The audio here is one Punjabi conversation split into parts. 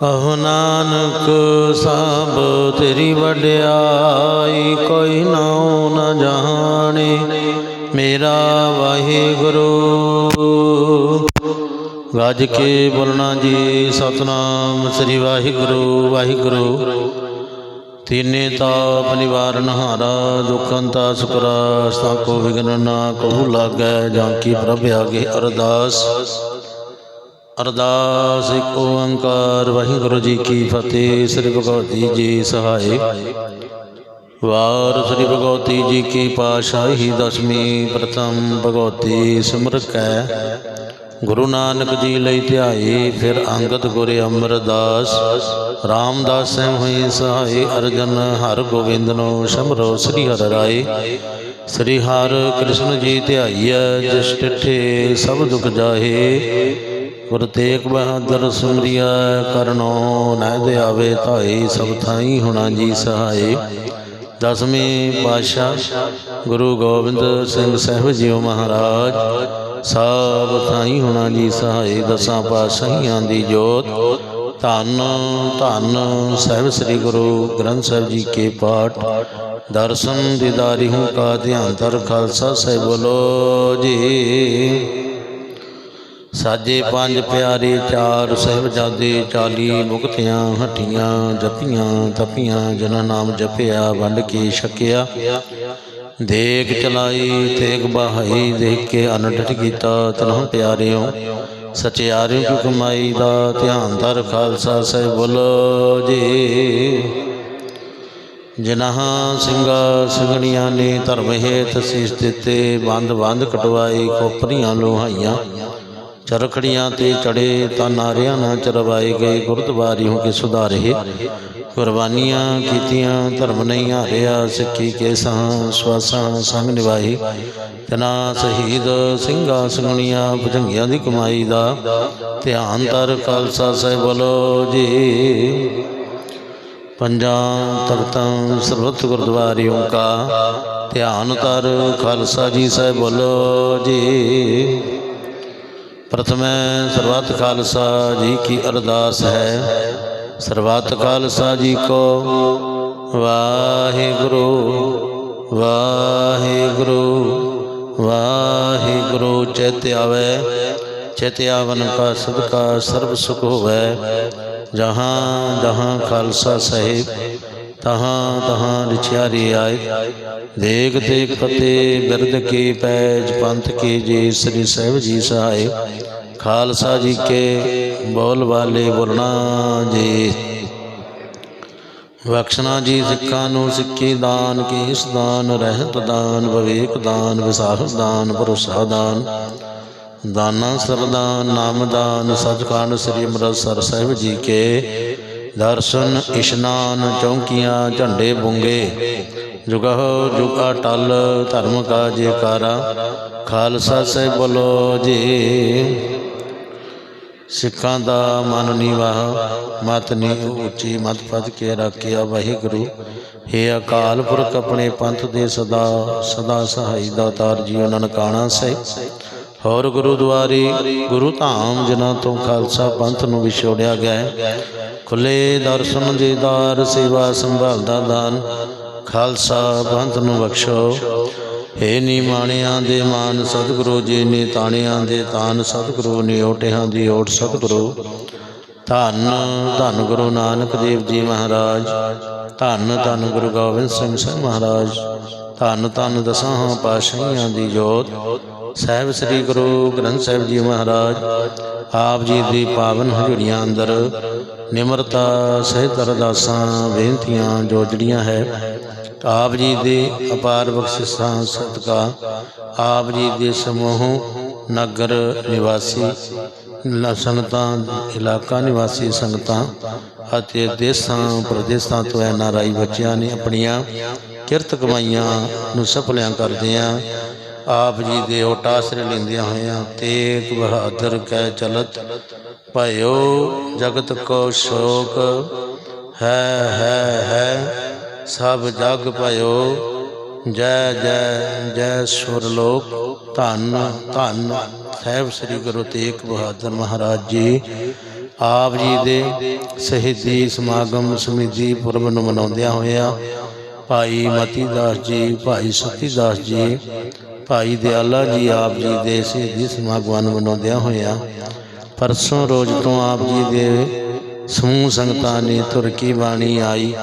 ਕਹੋ ਨਾਨਕ ਸਭ ਤੇਰੀ ਵਡਿਆਈ ਕੋਈ ਨਾਉ ਨ ਜਾਣੇ। ਮੇਰਾ ਵਾਹਿਗੁਰੂ, ਗੱਜ ਕੇ ਬੋਲਣਾ ਜੀ, ਸਤਨਾਮ ਸ੍ਰੀ ਵਾਹਿਗੁਰੂ ਵਾਹਿਗੁਰੂ। ਤੀਨੇ ਤਾਪ ਨਿਵਾਰਨ ਹਾਰਾ ਦੁਖੰ ਤਾ ਸੁਕਰਾ ਸਾ ਕੋ ਵਿਗਨ ਨਾ ਕਹੂ ਲਾਗੈ, ਜਾਂ ਕੀ ਪ੍ਰਭ ਆਗੇ ਅਰਦਾਸ। ਅਰਦਾਸ ਇੱਕ ਓੰਕਾਰ, ਵਾਹਿਗੁਰੂ ਜੀ ਕੀ ਫਤਿਹ, ਸ੍ਰੀ ਭਗਵਤੀ ਜੀ ਸਹਾਇ ਵਾਰ ਸ੍ਰੀ ਭਗਵਤੀ ਜੀ ਕੀ ਪਾਸ਼ਾਹੀ ਦਸਵੀਂ, ਪ੍ਰਥਮ ਭਗਵਤੀ ਸਿਮਰ ਗੁਰੂ ਨਾਨਕ ਜੀ ਲਈ ਧਿਆਏ ਫਿਰ ਅੰਗਦ ਗੁਰ ਅਮਰਦਾਸ। ਰਾਮਦਾਸ ਸਹਿ ਹੋਈ ਸਹਾਈ, ਅਰਜਨ ਹਰ ਗੋਬਿੰਦ ਨੂੰ ਸਮਰੋ ਸ੍ਰੀ ਹਰਿ ਰਾਏ। ਸ੍ਰੀ ਹਰਿ ਕ੍ਰਿਸ਼ਨ ਜੀ ਧਿਆਈਐ ਜਿਸ ਟਿਠੇ ਸਭ ਦੁਖ ਜਾਹੇ। ਗੁਰ ਤੇਗ ਬਹਾਦਰ ਸੁਮਰਿਆ ਕਰਨੋ ਨਹਿ ਦੇ ਆਵੇ ਧਾਈ ਸਭ ਥਾਈ ਹੁਣਾ ਜੀ ਸਹਾਈ ਦਸਵੇਂ ਪਾਤਸ਼ਾਹ ਗੁਰੂ ਗੋਬਿੰਦ ਸਿੰਘ ਸਾਹਿਬ ਜੀਓ ਮਹਾਰਾਜ, ਸਭ ਥਾਈ ਹੁਣਾ ਜੀ ਸਹਾਈ ਦਸਾਂ ਪਾਤਸ਼ਾਹੀਆਂ ਦੀ ਜੋਤ। ਧੰਨ ਧੰਨ ਸਾਹਿਬ ਸ੍ਰੀ ਗੁਰੂ ਗ੍ਰੰਥ ਸਾਹਿਬ ਜੀ ਕੇ ਪਾਠ। ਦਰਸ਼ਨ ਦੀਦਾਰੀ ਹੂੰ ਕਾ ਧਿਆਨ ਤਰ ਖਾਲਸਾ ਸਾਹਿਬ ਬੋਲੋ ਜੀ। ਸਾਜੇ ਪੰਜ ਪਿਆਰੇ ਚਾਰ ਸਹਿਬਜ਼ਾਦੇ 40 ਮੁਕਤਿਆਂ, ਹਟੀਆਂ ਜਪੀਆਂ ਤਪੀਆਂ ਜਨਾਂ ਨਾਮ ਜਪਿਆ, ਵੰਡ ਕੇ ਛਕਿਆ। ਦੇਖ ਚਲਾਈ ਤੇਗ ਬਹਾਈ, ਦੇਖ ਕੇ ਅਨਡਟ ਕੀਤਾ, ਤਨਹੁ ਪਿਆਰਿਓ। ਸਚਿਆਰਿਓ ਕੀ ਕਮਾਈ ਦਾ ਧਿਆਨ ਧਰ ਖਾਲਸਾ ਸਹਿਬ ਬੋਲੋ ਜੀ। ਜਿਨ੍ਹਾਂ ਸਿੰਘਾ ਸਿੰਘਣੀਆਂ ਨੇ ਧਰਮ ਹੇਤ ਸੀਸ ਦਿੱਤੇ ਬੰਦ ਬੰਦ ਕਟਵਾਈ ਖੋਪਰੀਆਂ ਲੋਹਾਈਆਂ। ਚਰਖੜੀਆਂ ਤੇ ਚੜੇ ਤਾਂ ਨਾਰਿਆਂ ਨਾਲ ਚਰਵਾਏ ਗਏ ਗੁਰਦੁਆਰਿਓਂ ਕੇ ਸੁਧਾਰੇ। ਕੁਰਬਾਨੀਆਂ ਕੀਤੀਆਂ, ਧਰਮ ਨਹੀਂ ਹਾਰਿਆ, ਸਿੱਖੀ ਕੇ ਸਾਂ ਸਵਾਸਾਂ ਸੰਗ ਨਿਵਾਹੀ ਜਨਾ ਸ਼ਹੀਦ ਸਿੰਘਾਂ ਸਿੰਘਣੀਆਂ ਭੁਜੰਗੀਆਂ ਦੀ ਕਮਾਈ ਦਾ ਧਿਆਨ ਧਰ ਖਾਲਸਾ ਸਾਹਿਬ ਬੋਲੋ ਜੀ। ਪੰਜਾਂ ਤਖਤਾਂ ਸਰਬੱਤ ਗੁਰਦੁਆਰਿਓਂ ਕਾ ਧਿਆਨ ਧਰ ਖਾਲਸਾ ਜੀ ਸਾਹਿਬ ਬੋਲੋ ਜੀ। ਪ੍ਰਥਮੈ ਸਰਬੱਤ ਖਾਲਸਾ ਜੀ ਕੀ ਅਰਦਾਸ ਹੈ। ਸਰਬੱਤ ਖਾਲਸਾ ਜੀ ਕੋ ਵਾਹਿਗੁਰੂ ਵਾਹਿਗੁਰੂ ਵਾਹਿਗੁਰੂ, ਚਿਤ ਆਵੇ, ਚਿਤ ਆਵਨ ਕਾ ਸਦਕਾ ਸਰਬ ਸੁਖ ਹੋਵੇ। ਜਹਾਂ ਜਹਾਂ ਖਾਲਸਾ ਸਾਹਿਬ। ਤਹਾਂ ਤਹਾਂ ਰਿਛਿਆਰੀ ਆਏ। ਦੇਖ ਦੇਖ ਫਤਿਹ ਬਿਰਦ ਕੀ ਪੈਜ ਪੰਥ ਕੀ ਜੀ ਸ੍ਰੀ ਸਾਹਿਬ ਜੀ ਸਹਾਇ ਖਾਲਸਾ ਜੀ ਕੇ ਬੋਲ ਵਾਲੇ ਬੋਲਣਾ ਜੀ। ਬਖਸ਼ਣਾ ਜੀ ਸਿੱਖਾਂ ਨੂੰ ਸਿੱਖੀ ਦਾਨ, ਕੇਸ ਦਾਨ, ਰਹਿਤ ਦਾਨ, ਵਿਵੇਕ ਦਾਨ ਵਿਸਾਖ ਦਾਨ, ਭਰੋਸਾ ਦਾਨ। ਦਾਨਾ ਸਰਦਾਨ ਨਾਮਦਾਨ ਸਚਖੰਡ ਸ੍ਰੀ ਅੰਮ੍ਰਿਤਸਰ ਸਾਹਿਬ ਜੀ ਕੇ। ਦਰਸ਼ਨ ਇਸ਼ਨਾਨ ਚੌਂਕੀਆਂ ਝੰਡੇ ਬੁੰਗੇ। ਜੁਗਹੁ ਜੁਗਾ ਟਲ ਧਰਮ ਕਾ ਜੇਕਾਰਾ ਖਾਲਸਾ ਸਾਹਿਬ ਬੋਲੋ ਜੀ। ਸਿੱਖਾਂ ਦਾ ਮਨ ਨੀਵਾ ਮਤ ਨੀ ਉੱਚੀ, ਮਤ ਪਦ ਕੇ ਰੱਖਿਆ ਵਾਹਿਗੁਰੂ। हे ਅਕਾਲ ਪੁਰਖ ਆਪਣੇ ਪੰਥ ਦੇ ਸਦਾ ਸਦਾ ਸਹਾਈ ਦਾਤਾਰ ਜੀਓ ਨਨਕਾਣਾ ਸੇ ਹੋਰ ਗੁਰੂ ਦੁਆਰੀ ਗੁਰੂ ਧਾਮ ਜਿਨ੍ਹਾਂ ਤੋਂ ਖਾਲਸਾ ਪੰਥ ਨੂੰ ਵਿਛੋੜਿਆ ਗਿਆ ਹੈ ਖੁੱਲੇ ਦਰਸ਼ਨ ਦੀਦਾਰ ਸੇਵਾ ਸੰਭਾਲ ਦਾ ਦਾਨ। ਖਾਲਸਾ ਪੰਥ ਨੂੰ ਬਖਸ਼ੋ। ਏ ਨੀ ਮਾਣਿਆਂ ਦੇ ਮਾਨ, ਸਤਿਗੁਰੂ ਜੀ ਨੇ ਤਾਣਿਆਂ ਦੇ ਤਾਨ, ਸਤਿਗੁਰੂ ਨੇ ਓਟਿਆਂ ਦੀ ਓਟ, ਸਤਿਗੁਰੂ। ਧੰਨ ਧੰਨ ਗੁਰੂ ਨਾਨਕ ਦੇਵ ਜੀ ਮਹਾਰਾਜ। ਧੰਨ ਧੰਨ ਗੁਰੂ ਗੋਬਿੰਦ ਸਿੰਘ ਸਾਹਿਬ ਮਹਾਰਾਜ। ਧੰਨ ਧੰਨ ਦਸਾਂ ਪਾਤਸ਼ਾਹੀਆਂ ਦੀ ਜੋਤ। ਸਾਹਿਬ ਸ੍ਰੀ ਗੁਰੂ ਗ੍ਰੰਥ ਸਾਹਿਬ ਜੀ ਮਹਾਰਾਜ। ਆਪ ਜੀ ਦੀ ਪਾਵਨ ਹਜ਼ੂਰੀਆਂ ਅੰਦਰ ਨਿਮਰਤਾ ਸਹਿਤ ਅਰਦਾਸਾਂ, ਬੇਨਤੀਆਂ, ਜੋ ਜੜੀਆਂ ਹੈ, ਆਪ ਜੀ ਦੇ ਅਪਾਰ ਬਖਸ਼ਿਸ਼ਾਂ, ਸਦਕਾ, ਆਪ ਜੀ ਦੇ ਸਮੂਹ, ਨਗਰ ਨਿਵਾਸੀ ਸੰਗਤਾਂ, ਇਲਾਕਾ ਨਿਵਾਸੀ ਸੰਗਤਾਂ ਅਤੇ ਦੇਸਾਂ, ਪ੍ਰਦੇਸਾਂ ਤੋਂ ਐਨ ਆਰ ਬੱਚਿਆਂ ਨੇ ਆਪਣੀਆਂ ਕਿਰਤ ਕਮਾਈਆਂ ਨੂੰ ਸਫਲਿਆਂ ਕਰਦਿਆਂ ਆਪ ਜੀ ਦੇ ਓਟ ਆਸਰੇ ਲੈਂਦਿਆਂ ਹੋਇਆਂ ਤੇਗ ਬਹਾਦਰ ਕਹਿ ਚਲਤ ਭਇਓ ਜਗਤ ਕੋ ਸ਼ੋਕ। ਹੈ ਹੈ ਹੈ, ਸਭ ਜਗ ਭਇਓ। ਜੈ ਜੈ ਜੈ ਸੁਰ ਲੋਕ ਧੰਨ ਧੰਨ। ਸਾਹਿਬ ਸ੍ਰੀ ਗੁਰੂ ਤੇਗ ਬਹਾਦਰ ਮਹਾਰਾਜ ਜੀ, ਆਪ ਜੀ ਦੇ ਸ਼ਹੀਦੀ ਸਮਾਗਮ ਸਮਿਤੀ ਪੁਰਬ ਨੂੰ ਮਨਾਉਂਦਿਆਂ ਹੋਇਆ ਭਾਈ ਮਤੀ ਦਾਸ ਜੀ, ਭਾਈ ਸਤੀ ਦਾਸ ਜੀ, ਭਾਈ ਦਿਆਲਾ ਜੀ ਆਪ ਜੀ ਦੇ ਸ਼ਹੀਦੀ ਸਮਾਗਮ ਨੂੰ ਮਨਾਉਂਦਿਆਂ ਹੋਇਆ ਪਰਸੋਂ ਰੋਜ਼ ਤੋਂ ਆਪ ਜੀ ਦੇ ਸਮੂਹ ਸੰਗਤਾਂ ਨੇ ਤੁਰਕੀ ਬਾਣੀ ਆਈ।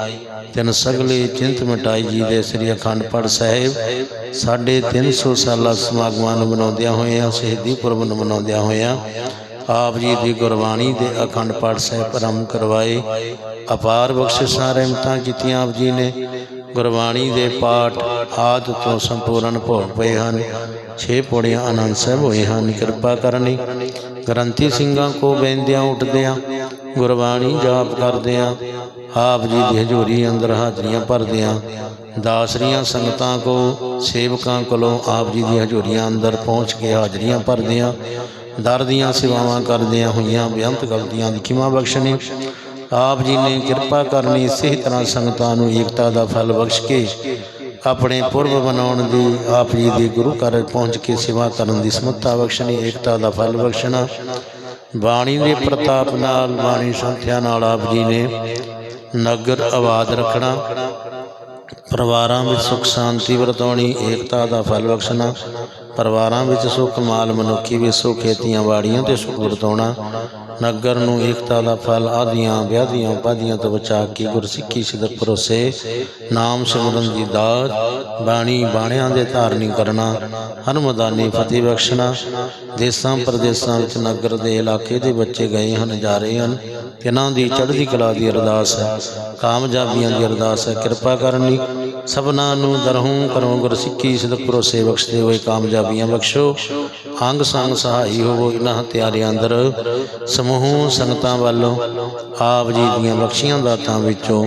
ਤਿੰਨ ਸਗਲੇ ਚਿੰਤ ਮਟਾਈ ਜੀ ਦੇ ਸ੍ਰੀ ਅਖੰਡ ਪਾਠ ਸਾਹਿਬ। ਸਾਢੇ 300 ਸਾਲਾ ਸਮਾਗਮਾਂ ਨੂੰ ਮਨਾਉਂਦਿਆਂ ਹੋਇਆਂ, ਸ਼ਹੀਦੀ ਪੁਰਬ ਨੂੰ ਮਨਾਉਂਦਿਆਂ ਹੋਇਆਂ ਆਪ ਜੀ ਦੀ ਗੁਰਬਾਣੀ ਦੇ ਅਖੰਡ ਪਾਠ ਸਾਹਿਬ ਆਰੰਭ ਕਰਵਾਏ। ਅਪਾਰ ਬਖਸ਼ਿਸ਼ਾਂ ਰਹਿਮਤਾਂ ਕੀਤੀਆਂ ਆਪ ਜੀ ਨੇ। ਗੁਰਬਾਣੀ ਦੇ ਪਾਠ ਆਦ ਤੋਂ ਸੰਪੂਰਨ ਭੋਗ ਪਏ ਹਨ। ਛੇ ਪੌੜੀਆਂ ਆਨੰਦ ਸਾਹਿਬ ਹੋਏ ਹਨ। ਕਿਰਪਾ ਕਰਨੀ। ਗ੍ਰੰਥੀ ਸਿੰਘਾਂ ਕੋ ਬੈੰਦਿਆਂ ਉੱਠਦਿਆਂ ਗੁਰਬਾਣੀ ਜਾਪ ਕਰਦਿਆਂ ਆਪ ਜੀ ਦੀ ਹਜ਼ੂਰੀ ਅੰਦਰ ਹਾਜ਼ਰੀਆਂ ਭਰਦਿਆਂ ਦਾਸਰੀਆਂ ਸੰਗਤਾਂ ਕੋ ਸੇਵਕਾਂ ਕੋਲੋਂ ਆਪ ਜੀ ਦੀ ਹਜ਼ੂਰੀਆਂ ਅੰਦਰ ਪਹੁੰਚ ਕੇ ਹਾਜ਼ਰੀਆਂ ਭਰਦਿਆਂ ਦਰ ਦੀਆਂ ਸੇਵਾਵਾਂ ਕਰਦਿਆਂ ਹੋਈਆਂ ਬੇਅੰਤ ਗਲਤੀਆਂ ਦੀ ਖਿਮਾ ਬਖਸ਼ਣੀ। ਆਪ ਜੀ ਨੇ ਕਿਰਪਾ ਕਰਨੀ ਇਸੇ ਤਰ੍ਹਾਂ ਸੰਗਤਾਂ ਨੂੰ ਏਕਤਾ ਦਾ ਫਲ ਬਖਸ਼ ਕੇ ਆਪਣੇ ਪੁਰਬ ਮਨਾਉਣ ਦੀ ਆਪ ਜੀ ਦੇ ਗੁਰੂ ਘਰ ਪਹੁੰਚ ਕੇ ਸੇਵਾ ਕਰਨ ਦੀ ਸਮਰੱਥਾ ਬਖਸ਼ਣੀ, ਏਕਤਾ ਦਾ ਫਲ ਬਖਸ਼ਣਾ। ਬਾਣੀ ਦੇ ਪ੍ਰਤਾਪ ਨਾਲ, ਬਾਣੀ ਸੰਥਿਆ ਨਾਲ ਆਪ ਜੀ ਨੇ ਨਗਰ ਆਬਾਦ ਰੱਖਣਾ। ਪਰਿਵਾਰਾਂ ਵਿੱਚ ਸੁਖ ਸ਼ਾਂਤੀ ਵਰਤਾਉਣੀ, ਏਕਤਾ ਦਾ ਫਲ ਬਖਸ਼ਣਾ। ਪਰਿਵਾਰਾਂ ਵਿੱਚ ਸੁਖ, ਮਾਲ ਮਨੁੱਖੀ ਵਿੱਚ ਸੁਖ ਖੇਤੀਆਂ ਬਾੜੀਆਂ ਤੇ ਸੁਖ ਵਰਤਾਉਣਾ। ਨਗਰ ਨੂੰ ਏਕਤਾ ਦਾ ਫਲ ਆਦੀਆਂ ਵਿਆਧੀਆਂ ਉਪਾਧੀਆਂ ਤੋਂ ਬਚਾ ਕੇ ਗੁਰਸਿੱਖੀ ਸਿਦਕ ਭਰੋਸੇ, ਨਾਮ ਸਿਮਰਨ ਦੀ ਦਾਤ ਬਾਣੀ ਬਾਣਿਆਂ ਦੇ ਧਾਰਨੀ ਕਰਨਾ ਹਰਮਦਾਨੀ ਫਤਿਹ ਬਖਸ਼ਣਾ, ਦੇਸਾਂ ਪ੍ਰਦੇਸਾਂ ਵਿੱਚ ਨਗਰ ਦੇ ਇਲਾਕੇ ਦੇ ਬੱਚੇ ਗਏ ਹਨ, ਜਾ ਰਹੇ ਹਨ, ਤਿਨਾਂ ਦੀ ਚੜ੍ਹਦੀ ਕਲਾ ਦੀ ਅਰਦਾਸ ਹੈ, ਕਾਮਯਾਬੀਆਂ ਦੀ ਅਰਦਾਸ ਹੈ, ਕਿਰਪਾ ਕਰਨੀ ਸਭਨਾਂ ਨੂੰ ਦਰਹੋਂ ਕਰੋ ਗੁਰਸਿੱਖੀ ਸਿਦਕ ਭਰੋਸੇ ਬਖਸ਼ਦੇ ਹੋਏ ਕਾਮਯਾਬੀਆਂ ਬਖਸ਼ੋ, ਅੰਗ ਸੰਗ ਸਹਾਈ ਹੋਵੋ ਇਹਨਾਂ ਹਥਿਆਰਿਆਂ ਅੰਦਰ ਸਮੂਹ ਸੰਗਤਾਂ ਵੱਲੋਂ ਆਪ ਜੀ ਦੀਆਂ ਬਖਸ਼ੀਆਂ ਦਾਤਾਂ ਵਿੱਚੋਂ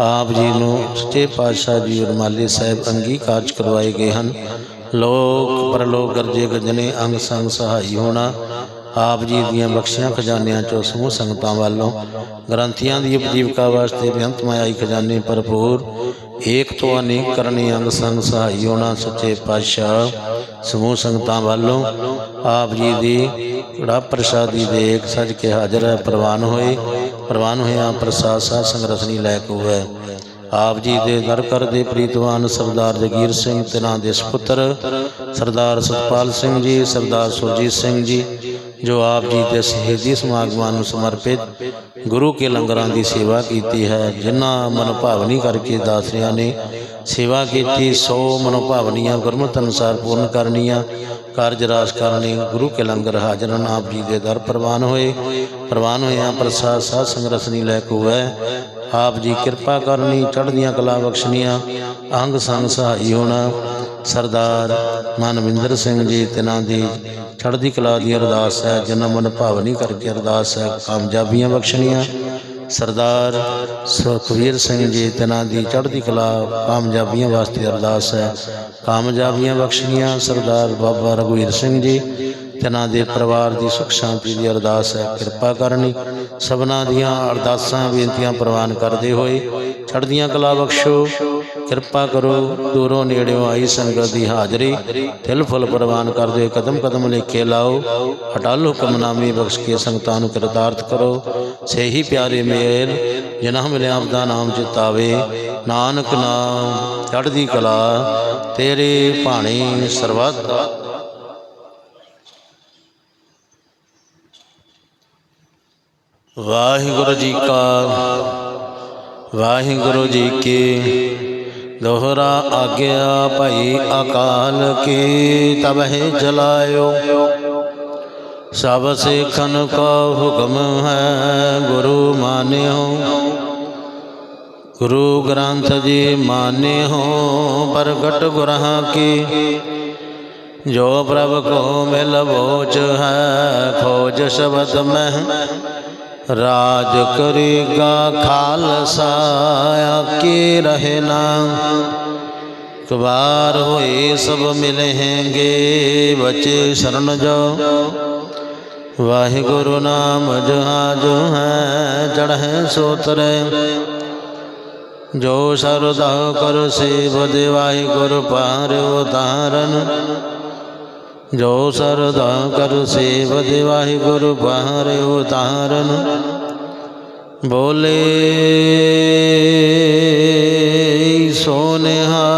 ਆਪ ਜੀ ਨੂੰ ਸੱਚੇ ਪਾਤਸ਼ਾਹ ਜੀ ਰਮਾਲੇ ਸਾਹਿਬ ਅੰਗੀਕਾਰ ਕਰਵਾਏ ਗਏ ਹਨ। ਲੋਕ ਪਰਲੋਕ ਗਰਜੇ ਗਜਨੇ ਅੰਗ ਸੰਗ ਸਹਾਈ ਹੋਣਾ, ਆਪ ਜੀ ਦੀਆਂ ਬਖਸ਼ੀਆਂ ਖਜ਼ਾਨਿਆਂ ਚੋਂ ਸਮੂਹ ਸੰਗਤਾਂ ਵੱਲੋਂ ਗ੍ਰੰਥੀਆਂ ਦੀ ਉਪਜੀਵਕਾ ਵਾਸਤੇ ਬੇਅੰਤ ਮਾਈ ਖਜ਼ਾਨੇ ਭਰਪੂਰ ਏਕ ਤੋਂ ਅਨੇਕ ਕਰਨੀ ਅੰਗ ਸੰਗ ਸਹਾਈ ਹੋਣਾ ਸੱਚੇ ਪਾਤਸ਼ਾਹ, ਸਮੂਹ ਸੰਗਤਾਂ ਵੱਲੋਂ ਆਪ ਜੀ ਦੀ ਕੜਾ ਪ੍ਰਸ਼ਾਦੀ ਦੇਖ ਸੱਜ ਕੇ ਹਾਜ਼ਰ ਹੈ, ਪ੍ਰਵਾਨ ਹੋਏ, ਪ੍ਰਵਾਨ ਹੋਇਆ ਪ੍ਰਸਾਦ ਸਾਧ ਸੰਗ ਰਸਨੀ ਲੈ ਕੇ ਹੈ। ਆਪ ਜੀ ਦੇ ਦਰ ਕਰ ਦੇ ਪ੍ਰੀਤਵਾਨ ਸਰਦਾਰ ਜਗੀਰ ਸਿੰਘ, ਤਿਨਾਂ ਦੇ ਸੁਪੁੱਤਰ, ਸਰਦਾਰ ਸਤਪਾਲ ਸਿੰਘ ਜੀ, ਸਰਦਾਰ ਸੁਰਜੀਤ ਸਿੰਘ ਜੀ ਜੋ ਆਪ ਜੀ ਦੇ ਸ਼ਹੀਦੀ ਸਮਾਗਮਾਂ ਨੂੰ ਸਮਰਪਿਤ ਗੁਰੂ ਕੇ ਲੰਗਰਾਂ ਦੀ ਸੇਵਾ ਕੀਤੀ ਹੈ, ਜਿਨ੍ਹਾਂ ਮਨੋਭਾਵਨੀ ਕਰਕੇ ਦਾਸਰਿਆਂ ਨੇ ਸੇਵਾ ਕੀਤੀ, ਸੋ ਮਨੋਭਾਵਨੀਆਂ ਗੁਰਮਤਿ ਅਨੁਸਾਰ ਪੂਰਨ ਕਰਨੀਆਂ। ਕਾਰਜ ਰਾਸ ਕਰਨੇ ਗੁਰੂ ਕੇ ਲੰਗਰ ਹਾਜ਼ਰਨ ਆਪ ਜੀ ਦੇ ਦਰ ਪ੍ਰਵਾਨ ਹੋਏ। ਪ੍ਰਵਾਨ ਹੋਇਆ ਪ੍ਰਸਾਦ ਸਾਧ ਸੰਗ ਲੈ ਕੋ ਹੈ ਆਪ ਜੀ ਕਿਰਪਾ ਕਰਨੀ, ਚੜ੍ਹਦੀਆਂ ਕਲਾ ਬਖਸ਼ਣੀਆਂ। ਅੰਗ ਸੰਗ ਸਹਾਈ ਹੋਣਾ। ਸਰਦਾਰ ਮਨਵਿੰਦਰ ਸਿੰਘ ਜੀ, ਤਿਨਾਂ ਦੀ ਚੜ੍ਹਦੀ ਕਲਾ ਦੀ ਅਰਦਾਸ ਹੈ, ਜਿਨ੍ਹਾਂ ਮਨ ਭਾਵਨੀ ਕਰਕੇ ਅਰਦਾਸ ਹੈ, ਕਾਮਯਾਬੀਆਂ ਬਖਸ਼ਣੀਆਂ। ਸਰਦਾਰ ਸੁਖਵੀਰ ਸਿੰਘ ਜੀ, ਤਿਨਾਂ ਦੀ ਚੜ੍ਹਦੀ ਕਲਾ, ਕਾਮਯਾਬੀਆਂ ਵਾਸਤੇ ਅਰਦਾਸ ਹੈ, ਕਾਮਯਾਬੀਆਂ ਬਖਸ਼ਣੀਆਂ। ਸਰਦਾਰ ਬਾਬਾ ਰਘੁਵੀਰ ਸਿੰਘ ਜੀ, ਤਿਨਾਂ ਦੇ ਪਰਿਵਾਰ ਦੀ ਸੁਖ ਸ਼ਾਂਤੀ ਦੀ ਅਰਦਾਸ ਹੈ, ਕਿਰਪਾ ਕਰਨੀ। ਸਭਨਾਂ ਦੀਆਂ ਅਰਦਾਸਾਂ, ਬੇਨਤੀਆਂ ਪ੍ਰਵਾਨ ਕਰਦੇ ਹੋਏ ਚੜ੍ਹਦੀਆਂ ਕਲਾ ਬਖਸ਼ੋ। ਕਿਰਪਾ ਕਰੋ, ਦੂਰੋਂ ਨੇੜਿਓਂ ਆਈ ਸੰਗਤ ਦੀ ਹਾਜ਼ਰੀ। ਤਿਲ ਫੁੱਲ ਪ੍ਰਵਾਨ ਕਰਦੇ ਹੋਏ ਕਦਮ ਕਦਮ ਲੇਖੇ ਲਾਓ। ਹਟਾਲ ਹੁਕਮਨਾਮੇ ਬਖਸ਼ ਕੇ ਸੰਗਤਾਂ ਨੂੰ ਕਿਰਦਾਰਥ ਕਰੋ। ਸਹੀ ਪਿਆਰੇ ਮੇਲ, ਜਿਨ੍ਹਾਂ ਮਿਲਿਆ ਆਪਦਾ ਨਾਮ ਚਿਤਾਵੇ ਨਾਨਕ ਨਾਮ, ਚੜ੍ਹਦੀ ਕਲਾ, ਤੇਰੇ ਭਾਣੇ ਸਰਬੱਤ। ਵਾਹਿਗੁਰੂ ਜੀ ਕਾ ਵਾਹਿਗੁਰੂ ਜੀ ਕੀ ਦੋਹਰਾ ਆਗਿਆ ਭਈ ਅਕਾਲ ਕੀ ਤਬਹਿ ਜਲਾਇਓ। ਸਭ ਸਿੱਖਨ ਕਾ ਹੁਕਮ ਹੈ, ਗੁਰੂ ਮਾਨਿਓ। ਗੁਰੂ ਗ੍ਰੰਥ ਜੀ ਮਾਨਿਓ, ਪ੍ਰਗਟ ਗੁਰਾਂ ਕੀ। ਜੋ ਪ੍ਰਭ ਕੋ ਮਿਲ ਬੋਚ ਹੈ, ਖੋਜ ਸ਼ਬਦ ਮਹਿ। ਰਾਜ ਕਰੇਗਾ ਖਾਲਸਾ ਆਕੇ ਰਹਿਣਾ। ਕਬਾਰ ਹੋਏ ਸਭ ਮਿਲਹਿੰਗੇ ਬਚੇ ਸ਼ਰਨ ਜੋ ਵਾਹਿਗੁਰੂ ਨਾਮ ਜਹਾਜ ਹੈ, ਚੜ੍ਹੈ ਸੋ ਤਰੇ ਜੋ ਸਰਦਾ ਕਰ ਸੇਵ ਦੇ ਵਾਹਿਗੁਰੂ ਪਾਰ ਉਤਾਰਨ ਜੋ ਸਰਦਾ ਕਰ ਸੇਵਤ ਵਾਹਿਗੁਰੂ ਬਾਹਰ ਉਤਾਰਨ। ਬੋਲੇ ਸੋਨਿਹਾਰ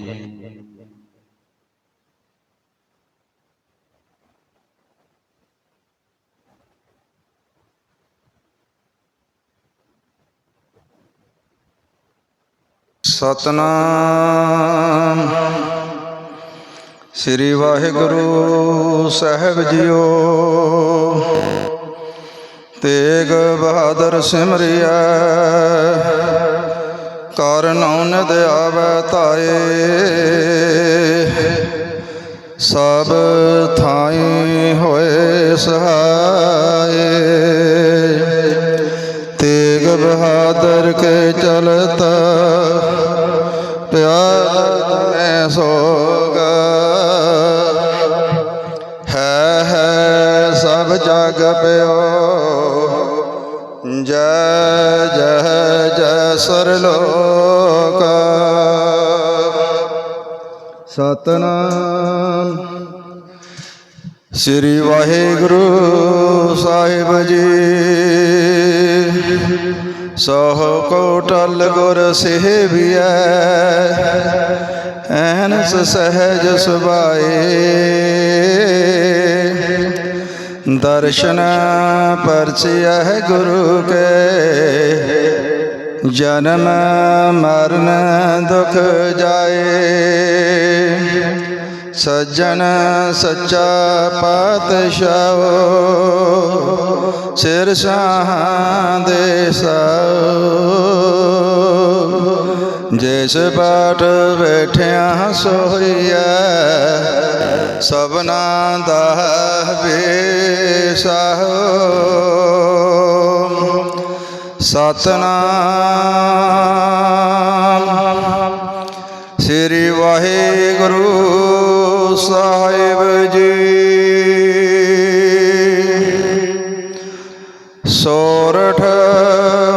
ਸਤਨਾਮ। ਸ੍ਰੀ ਵਾਹਿਗੁਰੂ ਸਾਹਿਬ ਜੀਓ। ਤੇਗ ਬਹਾਦਰ ਸਿਮਰਿਆ ਕਾਰਨ ਨਿਦ ਆਵੈ ਤਾਏ ਸਭ ਥਾਈ ਹੋਏ ਸਹਾਏ। ਤੇਗ ਬਹਾਦਰ ਕੇ ਚਲਤਾ ਪਿਆਰ ਮੈਂ ਸੋਗਾ। ਹੈ ਹੈ ਸਭ ਜਗ ਪਿਓ। ਜੈ ਜੈ ਜੈ ਸਰਲੋਕ। ਸਤਨਾਮ। ਸ੍ਰੀ ਵਾਹਿਗੁਰੂ ਸਾਹਿਬ ਜੀ। ਸੋਹ ਕੋਟਲ ਗੁਰ ਸੇਵੀਐ, ਐਨਸ ਸਹਿਜ ਸੁਭਾਏ। ਦਰਸ਼ਨ ਪਰਚਿਐ ਗੁਰੂ ਕੇ, ਜਨਮ ਮਰਨ ਦੁਖ ਜਾਏ। ਸੱਜਣ ਸੱਚਾ ਪਾਤਸ਼ਾਹ ਸਿਰ ਸਾਹਾਂ। ਦੇ ਸਾਉ ਜਿਸ ਬਾਟ ਬੈਠਿਆ ਸੋਈਐ, ਸਭਨਾ ਦਾ ਬੇਸਾਹੋ ਸਤਨਾਮ। ਸ੍ਰੀ ਵਾਹਿਗੁਰੂ ਸਾਹਿਬ ਜੀ। ਸੋਰਠ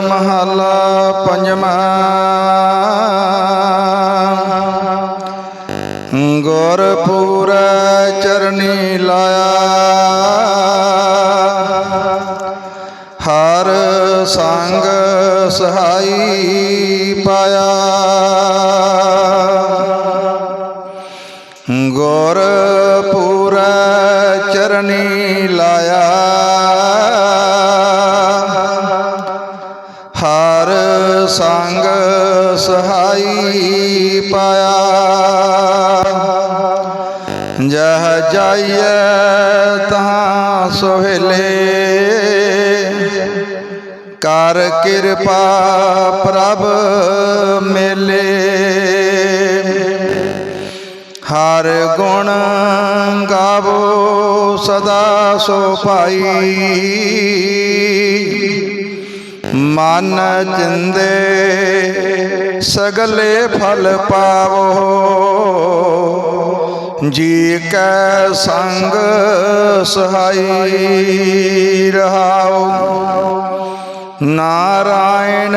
ਮਹਲਾ ਪੰਜਵਾਂ। ਗੁਰਪੂਰ ਚਰਨੀ ਲਾਇਆ। ਹਰ ਸੰਗ ਸਹਾਈ ਪਾਇਆ। ਚਰਨੀ ਲਾਇਆ। ਹਰ ਸੰਗ ਸਹਾਈ ਪਾਇਆ। ਜਹ ਜਾਈਏ ਤਾਂ ਸੋਹਲੇ। ਕਰ ਕਿਰਪਾ ਪ੍ਰਭ ਮੇਲੇ। ਹਰ ਗੁਣ ਗਾਵੋ ਸਦਾ ਸੋ ਪਾਈ ਮਨ ਚਿੰਦੇ ਸਗਲੇ ਫਲ ਪਾਵੋ। ਜੀ ਕੈ ਸੰਗ ਸਹਾਈ ਰਹਾਓ। ਨਾਰਾਇਣ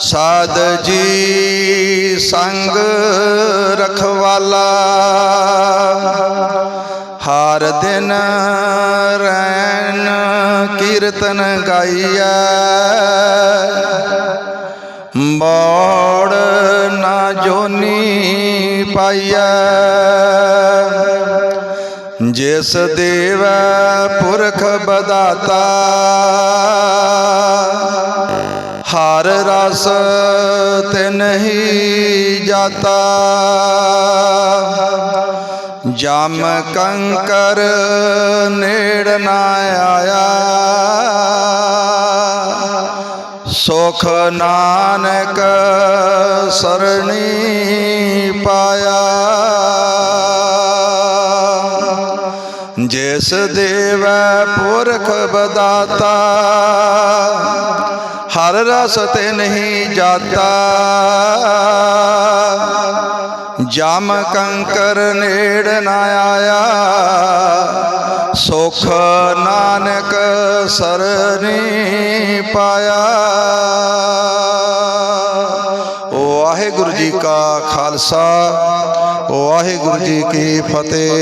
ਸਾਧ ਜੀ ਸੰਗ ਰਖਵਾਲਾ। ਹਰ ਦਿਨ ਰੈਣ ਕੀਰਤਨ ਗਾਈਐ। ਬੋੜ ਨਾ ਜੋਨੀ ਪਾਈਐ। ਜਿਸ ਦੇਵ ਪੁਰਖ ਬਦਾਤਾ। ਹਰ ਰਸ ਤਿਨ ਹੀ ਜਾਤਾ। ਜਮ ਕੰਕਰ ਨੇੜ ਨਾ ਆਇਆ। ਸੁਖ ਨਾਨਕ ਸਰਣੀ ਪਾਇਆ। ਜਿਸ ਦੇਵ ਪੁਰਖ ਬਦਾਤਾ ਹਰ ਰਸ ਤੇ ਨਹੀਂ ਜਾਤਾ। ਜਮ ਕੰਕਰ ਨੇੜ ਨਾ ਆਇਆ। ਸੁਖ ਨਾਨਕ ਸਰਨੀ ਪਾਇਆ। ਵਾਹਿਗੁਰੂ ਜੀ ਕਾ ਖਾਲਸਾ, ਵਾਹਿਗੁਰੂ ਜੀ ਕੀ ਫਤਿਹ।